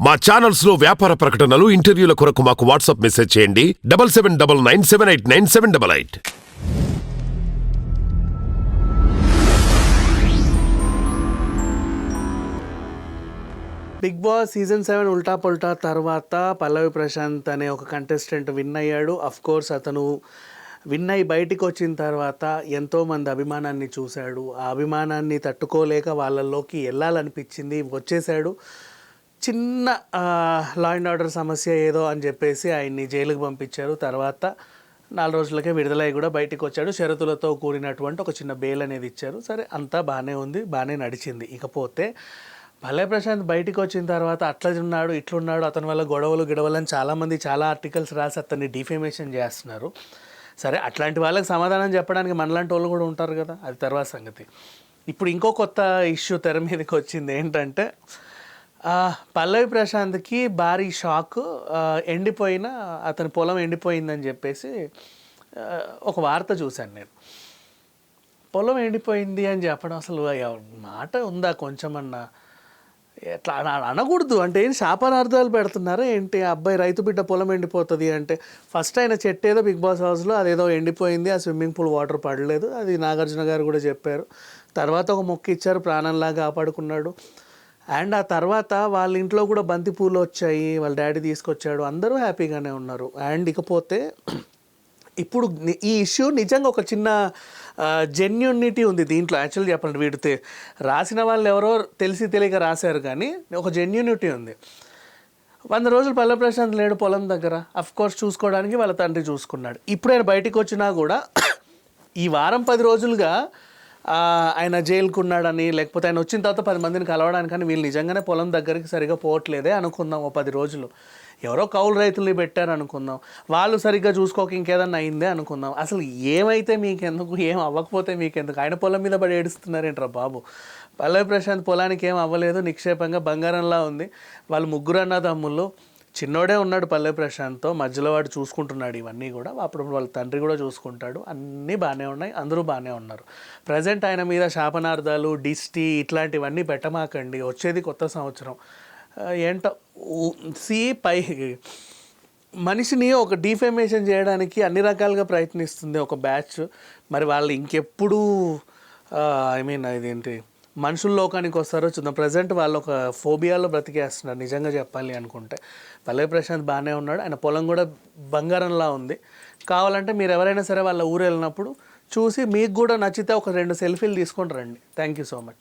మా ఛానల్స్లో వ్యాపార ప్రకటనలు ఇంటర్వ్యూల కొరకు మాకు వాట్సాప్ మెసేజ్ చేయండి. Double seven double nine seven eight nine seven double eight. Bigg Boss season seven ఉల్టా పుల్టా తర్వాత పల్లవి ప్రశాంత్ అనే ఒక కంటెస్టెంట్ విన్ అయ్యాడు. అఫ్ కోర్స్ అతను విన్ అయి బయటికి వచ్చిన తర్వాత ఎంతోమంది అభిమానాన్ని చూశాడు. ఆ అభిమానాన్ని తట్టుకోలేక వాళ్ళల్లోకి వెళ్ళాలనిపించింది. వచ్చేసాడు చిన్న లా అండ్ ఆర్డర్ సమస్య ఏదో అని చెప్పేసి ఆయన్ని జైలుకు పంపించారు. తర్వాత నాలుగు రోజులకే విడుదలై కూడా బయటికి వచ్చాడు. షరతులతో కూడినటువంటి ఒక చిన్న బెయిల్ అనేది ఇచ్చారు. సరే అంతా బాగానే ఉంది బాగానే నడిచింది. ఇకపోతే భలే ప్రశాంత్ బయటికి వచ్చిన తర్వాత అట్లా ఉన్నాడు ఇట్లున్నాడు అతని వల్ల గొడవలు గిడవలు అని చాలామంది చాలా ఆర్టికల్స్ రాసి అతన్ని డిఫేమేషన్ చేస్తున్నారు. సరే అట్లాంటి వాళ్ళకి సమాధానం చెప్పడానికి మనలాంటి వాళ్ళు కూడా ఉంటారు కదా అది తర్వాత సంగతి. ఇప్పుడు ఇంకో కొత్త ఇష్యూ తెర మీదకి వచ్చింది ఏంటంటే పల్లవి ప్రశాంత్కి భారీ షాక్ ఎండిపోయిన అతని పొలం ఎండిపోయిందని చెప్పేసి ఒక వార్త చూశాను నేను. పొలం ఎండిపోయింది అని చెప్పడం అసలు మాట ఉందా కొంచెమన్నా? ఎట్లా అనకూడదు. అంటే ఏం శాపనార్థాలు పెడుతున్నారా ఏంటి? ఆ అబ్బాయి రైతు బిడ్డ పొలం ఎండిపోతుంది అంటే ఫస్ట్ ఆయన చెట్టు ఏదో బిగ్ బాస్ హౌస్లో అదేదో ఎండిపోయింది ఆ స్విమ్మింగ్ పూల్ వాటర్ పడలేదు. అది నాగార్జున గారు కూడా చెప్పారు. తర్వాత ఒక మొక్క ఇచ్చారు ప్రాణంలా కాపాడుకున్నాడు. అండ్ ఆ తర్వాత వాళ్ళ ఇంట్లో కూడా బంతి పూలు వచ్చాయి వాళ్ళ డాడీ తీసుకొచ్చాడు అందరూ హ్యాపీగానే ఉన్నారు. అండ్ ఇకపోతే ఇప్పుడు ఈ ఇష్యూ నిజంగా ఒక చిన్న జెన్యునిటీ ఉంది దీంట్లో. యాక్చువల్ చెప్పండి వీడితే రాసిన వాళ్ళు ఎవరో తెలిసి తెలియక రాశారు కానీ ఒక జెన్యునిటీ ఉంది. వంద రోజులు పల్లె ప్రశాంత్ లేడు పొలం దగ్గర. అఫ్ కోర్స్ చూసుకోవడానికి వాళ్ళ తండ్రి చూసుకున్నాడు. ఇప్పుడు ఆయన బయటికి వచ్చినా కూడా ఈ వారం పది రోజులుగా ఆయన జైలుకున్నాడని లేకపోతే ఆయన వచ్చిన తర్వాత పది మందిని కలవడానికి కానీ వీళ్ళు నిజంగానే పొలం దగ్గరికి సరిగా పోవట్లేదే అనుకుందాం ఓ పది రోజులు. ఎవరో కౌలు రైతుల్ని పెట్టారు అనుకుందాం. వాళ్ళు సరిగ్గా చూసుకోక ఇంకేదన్నా అయిందే అనుకుందాం. అసలు ఏమైతే మీకెందుకు ఏం అవ్వకపోతే మీకెందుకు? ఆయన పొలం మీద పడి ఏడుస్తున్నారేంట్రా బాబు? పల్లవి ప్రశాంత్ పొలానికి ఏం అవ్వలేదు నిక్షేపంగా బంగారంలా ఉంది. వాళ్ళు ముగ్గురు అన్నదమ్ముళ్ళు చిన్నోడే ఉన్నాడు పల్లె ప్రశాంత్తో మధ్యలో వాడు చూసుకుంటున్నాడు ఇవన్నీ కూడా. అప్పుడు వాళ్ళ తండ్రి కూడా చూసుకుంటాడు. అన్నీ బాగానే ఉన్నాయి అందరూ బాగానే ఉన్నారు. ప్రజెంట్ ఆయన మీద శాపనార్థాలు డిస్టి ఇట్లాంటివన్నీ పెట్టమాకండి. వచ్చేది కొత్త సంవత్సరం. ఏంటో సి పై మనిషిని ఒక డిఫేమేషన్ చేయడానికి అన్ని రకాలుగా ప్రయత్నిస్తుంది ఒక బ్యాచ్. మరి వాళ్ళు ఇంకెప్పుడు ఐ మీన్ ఇదేంటి మనుషుల లోకానికి వస్తారో చూద్దాం. ప్రజెంట్ వాళ్ళు ఒక ఫోబియాలో బ్రతికేస్తున్నారు నిజంగా చెప్పాలి అనుకుంటే. పల్లవి ప్రశాంత్ బాగానే ఉన్నాడు. ఆయన పొలం కూడా బంగారంలా ఉంది. కావాలంటే మీరు ఎవరైనా సరే వాళ్ళ ఊరు వెళ్ళినప్పుడు చూసి మీకు కూడా నచ్చితే ఒక రెండు సెల్ఫీలు తీసుకొని రండి. Thank you so much